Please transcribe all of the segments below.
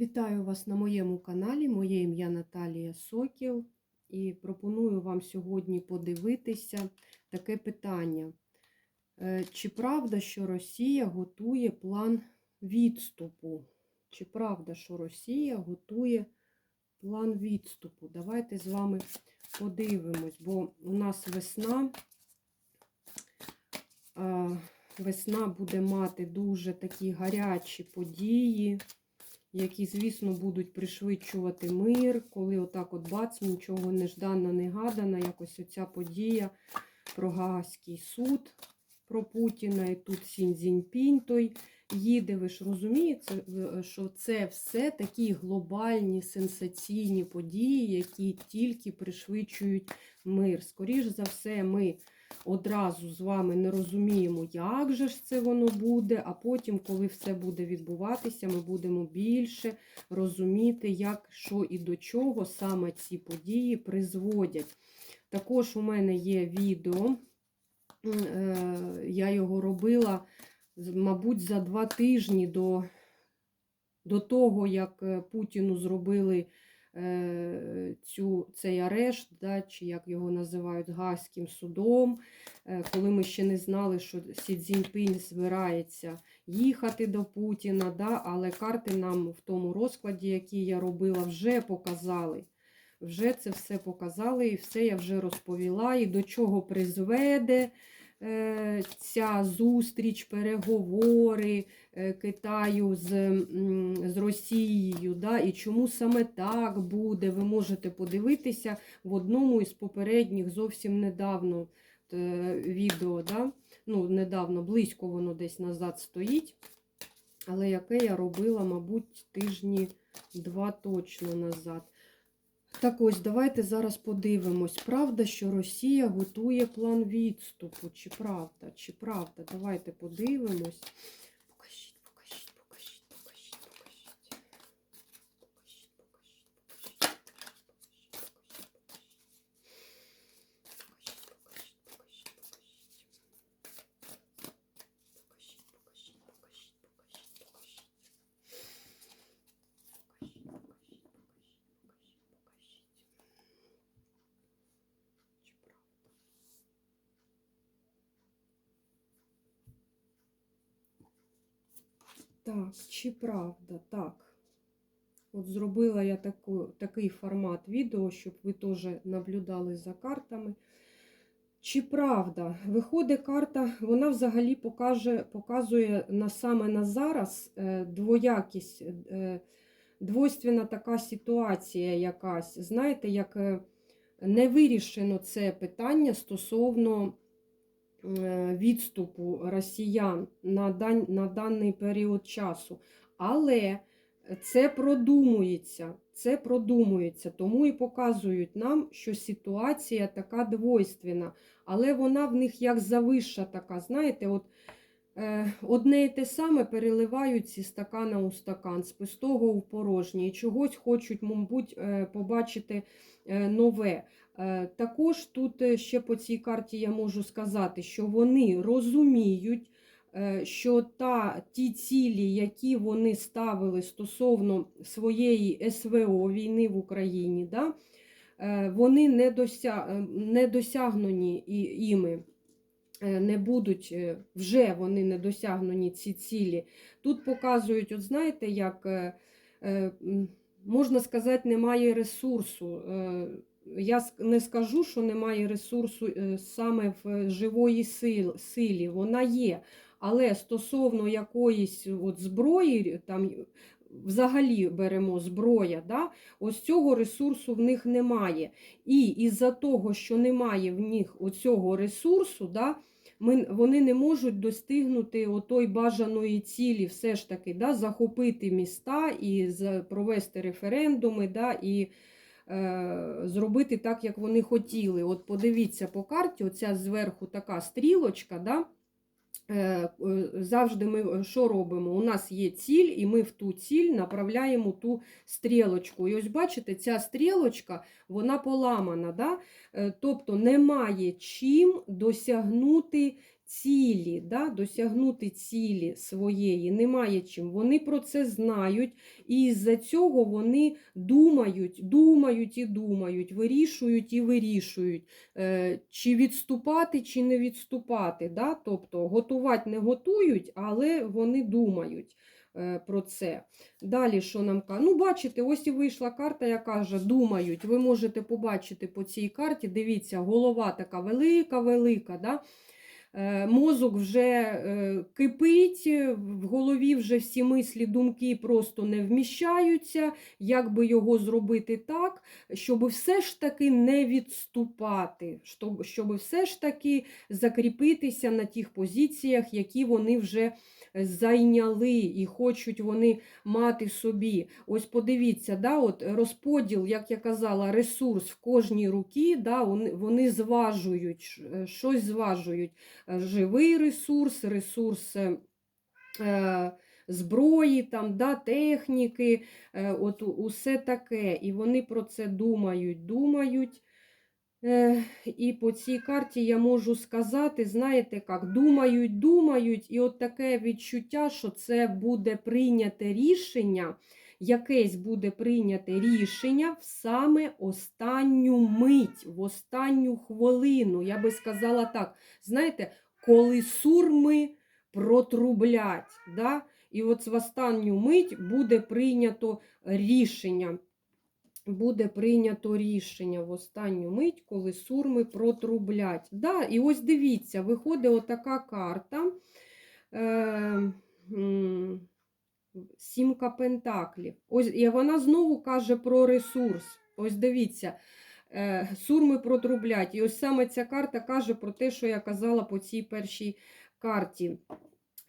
Вітаю вас на моєму каналі. Моє ім'я Наталія Сокіл. І пропоную вам сьогодні подивитися таке питання. Е, Чи правда, що Росія готує план відступу? Чи правда, що Росія готує план відступу? Давайте з вами подивимось, бо у нас весна. Весна буде мати дуже такі гарячі події які, звісно, будуть пришвидшувати мир, коли отак от бац, нічого неждано, негадано, якось оця подія про Гаазький суд про Путіна, і тут Сінь Цзіньпінь той їде. Ви ж розумієте, що це все такі глобальні сенсаційні події, які тільки пришвидшують мир. Скоріш за все, ми одразу з вами не розуміємо, як же ж це воно буде, а потім, коли все буде відбуватися, ми будемо більше розуміти, як, що і до чого саме ці події призводять. Також у мене є відео, е, я його робила, мабуть, за два тижні до, до того, як е, Путіну зробили цю, цей арешт, да, чи як його називають Гаазьким судом, е, коли ми ще не знали, що Сі Цзіньпінь збирається їхати до Путіна, да, але карти нам в тому розкладі, який я робила, вже показали. Вже це все показали, і все я вже розповіла, і до чого призведе е, ця зустріч, переговори е, Китаю з, з Росією, да, і чому саме так буде, ви можете подивитися в одному із попередніх зовсім недавно е, відео. Да? Ну, недавно, близько воно десь назад стоїть. Але яке я робила, мабуть, тижні два точно назад. Так ось, давайте зараз подивимось. Правда, що Росія готує план відступу? Чи правда? Чи правда? Давайте подивимось. Так, чи правда? Так. От зробила я таку, такий формат відео, щоб ви теж наблюдали за картами. Чи правда? Виходить карта, вона взагалі покаже, показує на саме на зараз е, двоякість, е, двойственна така ситуація якась. Знаєте, як е, не вирішено це питання стосовно відступу росіян на, дан, на даний період часу. Але це продумується, це продумується, тому і показують нам, що ситуація така двойственна, але вона в них як завища така, знаєте, от е, одне і те саме переливають зі стакана у стакан, з пустого у і чогось хочуть, мабуть, е, побачити е, нове. Е, також тут е, ще по цій карті я можу сказати, що вони розуміють, е, що та, ті цілі, які вони ставили стосовно своєї СВО війни в Україні, да, вони не, дося, е, не досягнені іми. Не будуть, вже вони не досягнені ці цілі. Тут показують, от знаєте, як можна сказати, немає ресурсу. Е, Я не скажу, що немає ресурсу е, саме в живої силі, вона є. Але стосовно якоїсь от зброї, там взагалі беремо зброя, да, ось цього ресурсу в них немає. І із-за того, що немає в них оцього ресурсу, да, ми, вони не можуть достигнути отої бажаної цілі, все ж таки, да, захопити міста і провести референдуми, да, і е, зробити так, як вони хотіли. От подивіться по карті, оця зверху така стрілочка, да, Е, е, завжди ми що робимо? У нас є ціль, і ми в ту ціль направляємо ту стрілочку. І ось бачите, ця стрілочка вона поламана. Да? Е, Тобто немає чим досягнути цілі, да, досягнути цілі своєї, немає чим. Вони про це знають, і з-за цього вони думають, думають і думають, вирішують і вирішують, е, чи відступати, чи не відступати. Да? Тобто готувати не готують, але вони думають е, про це. Далі, що нам кажуть? Ну, бачите, ось і вийшла карта, яка каже, думають. Ви можете побачити по цій карті, дивіться, голова така велика-велика. Да? Е, Мозок вже е, кипить, в голові вже всі мислі, думки просто не вміщаються. Як би його зробити так, щоб все ж таки не відступати, щоб, щоб все ж таки закріпитися на тих позиціях, які вони вже зайняли і хочуть вони мати собі. Ось подивіться, да, от розподіл, як я казала, ресурс в кожній руці, да, вони, вони зважують, щось зважують. Е, Живий ресурс, ресурс. е, е, Зброї, там, да, техніки, от усе таке. І вони про це думають, думають. І по цій карті я можу сказати, знаєте як, думають, думають, і от таке відчуття, що це буде прийняте рішення, якесь буде прийняте рішення в саме останню мить, в останню хвилину. Я би сказала так, знаєте, коли сурми протрублять, да? і от в останню мить буде прийнято рішення буде прийнято рішення в останню мить, коли сурми протрублять. Да, і ось дивіться, виходить отака карта. Е, Сімка пентаклів. Ось, і вона знову каже про ресурс. Ось дивіться, е, сурми протрублять. І ось саме ця карта каже про те, що я казала по цій першій карті.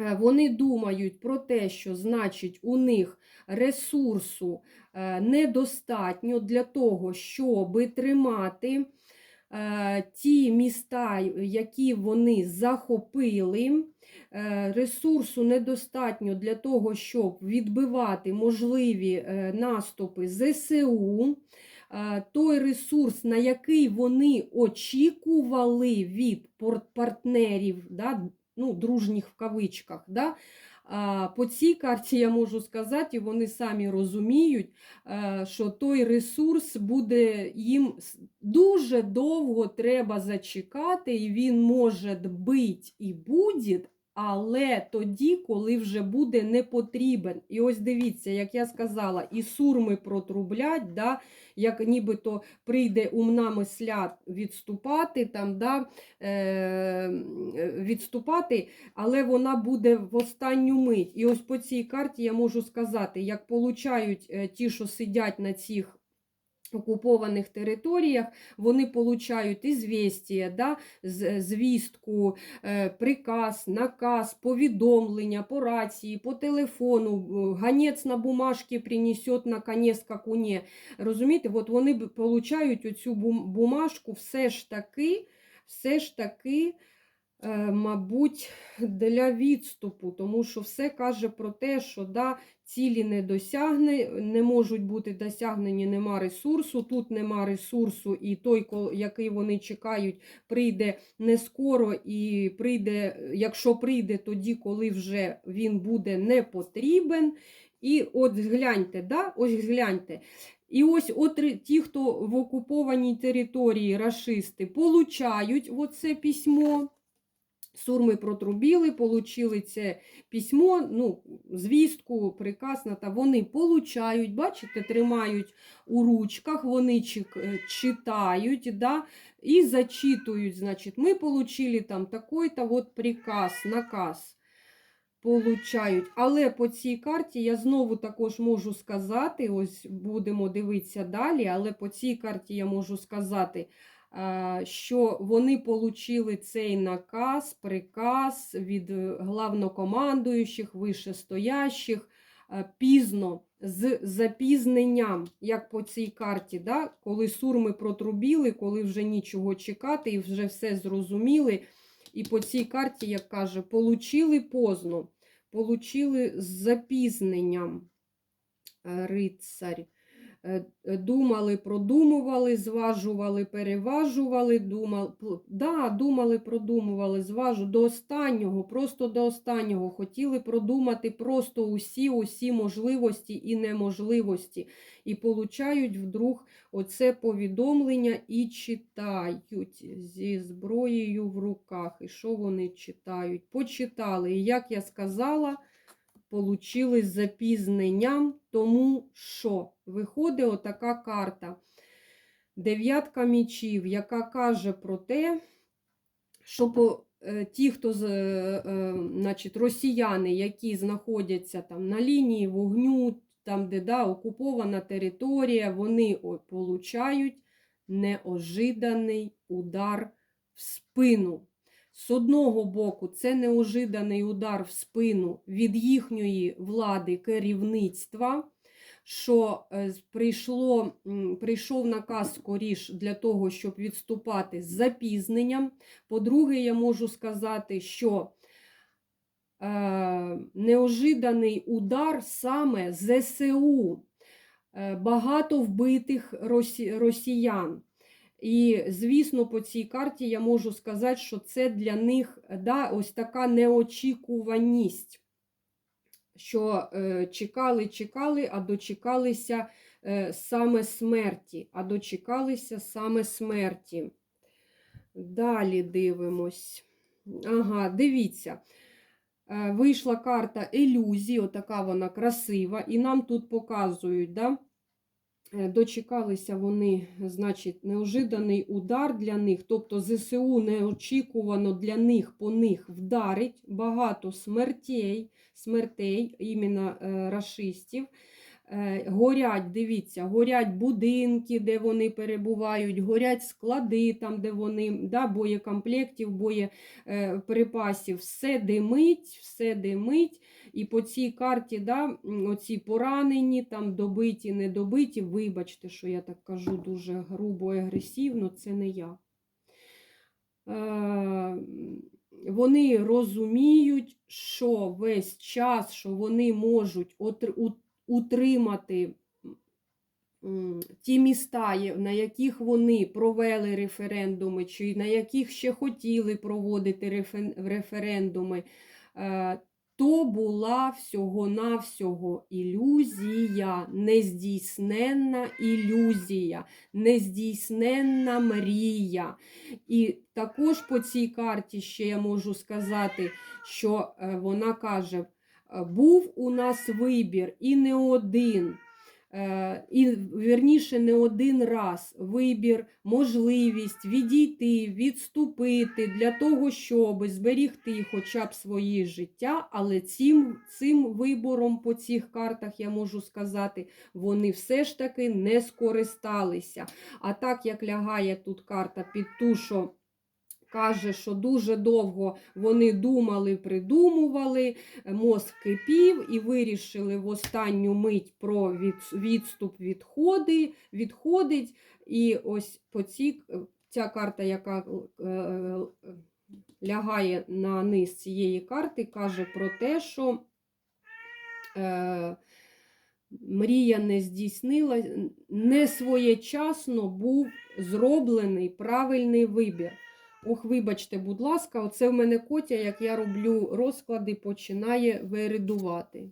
Е, Вони думають про те, що значить у них ресурсу е, недостатньо для того, щоб тримати ті міста, які вони захопили. Е, Ресурсу недостатньо для того, щоб відбивати можливі е, наступи ЗСУ. Е, Той ресурс, на який вони очікували від партнерів, да, ну, дружніх в кавичках. Да? А, По цій карті я можу сказати, і вони самі розуміють, е, що той ресурс буде їм дуже довго треба зачекати, і він може бить і буде, але тоді, коли вже буде не потрібен. І ось дивіться, як я сказала, і сурми протрублять, да, як нібито прийде умна мисля відступати, там, да, е, відступати, але вона буде в останню мить. І ось по цій карті я можу сказати, як получають е, ті, що сидять на цих окупованих територіях, вони получають ізвістія, да, звістку, е, приказ, наказ, повідомлення по рації, по телефону, е, ганець на бумажці принесет наконець какуне. Розумієте, от вони получають оцю бумажку все ж таки, все ж таки, мабуть, для відступу, тому що все каже про те, що да, цілі не досягне, не можуть бути досягнені, нема ресурсу, тут нема ресурсу, і той, який вони чекають, прийде не скоро і прийде, якщо прийде тоді, коли вже він буде не потрібен. І от гляньте, да? ось гляньте. І ось от ті, хто в окупованій території рашисти, получають оце письмо. Сурми протрубіли, получили це письмо, ну, звістку, приказ на та вони получають, бачите, тримають у ручках, вони е, читають, да, і зачитують, значить, ми получили там такой-то вот приказ, наказ. Получають. Але по цій карті я знову також можу сказати, ось будемо дивитися далі, але по цій карті я можу сказати, що вони получили цей наказ, приказ від е, главнокомандуючих, вищестоящих е, пізно, з запізненням, як по цій карті, да? коли сурми протрубіли, коли вже нічого чекати і вже все зрозуміли. І по цій карті, як каже, получили поздно, получили з запізненням е, рицарь. Е, е, думали, продумували, зважували, переважували, думали, да, думали, продумували, зважу до останнього, просто до останнього. Хотіли продумати просто усі, усі можливості і неможливості. І получають вдруг оце повідомлення і читають зі зброєю в руках. І що вони читають? Почитали. І як я сказала, получили з запізненням, тому що виходить отака карта. Дев'ятка мічів, яка каже про те, що по, е, ті, хто е, е, значить, росіяни, які знаходяться там на лінії вогню, там, де да, окупована територія, вони получають неожиданий удар в спину. З одного боку, це неожиданий удар в спину від їхньої влади керівництва, що е, прийшло, прийшов наказ скоріш для того, щоб відступати з запізненням. По-друге, я можу сказати, що е, неожиданий удар саме ЗСУ, е, багато вбитих росіян. І, звісно, по цій карті я можу сказати, що це для них да, ось така неочікуваність, що е, чекали, чекали, а дочекалися е, саме смерті, а дочекалися саме смерті. Далі дивимось. Ага, дивіться. Е, Вийшла карта ілюзії, отака вона красива, і нам тут показують, да? Е, Дочекалися вони, значить, неожиданий удар для них, тобто ЗСУ неочікувано для них по них вдарить багато смертей, смертей іменно е, рашистів. Е, Горять, дивіться, горять будинки, де вони перебувають, горять склади, там, де вони, да, боєкомплектів, боєприпасів, все димить, все димить. І по цій карті, да, оці поранені, там добиті, недобиті, вибачте, що я так кажу дуже грубо і агресивно, це не я. Е, вони розуміють, що весь час, що вони можуть утримати ті міста, на яких вони провели референдуми, чи на яких ще хотіли проводити референдуми, е, то була всього-навсього ілюзія, нездійсненна ілюзія, нездійсненна мрія. І також по цій карті ще я можу сказати, що е, вона каже: е, був у нас вибір і не один. Е, І вірніше не один раз вибір, можливість відійти, відступити для того, щоб зберігти хоча б своє життя, але цим, цим вибором по цих картах я можу сказати, вони все ж таки не скористалися. А так як лягає тут карта під ту, що каже, що дуже довго вони думали, придумували, мозк кипів і вирішили в останню мить про відступ відходи, відходить. І ось по цій, ця карта, яка е, е, лягає на низ цієї карти, каже про те, що е, мрія не здійснила, не своєчасно був зроблений правильний вибір. Ох, вибачте, будь ласка, оце в мене котя, як я роблю розклади, починає виридувати.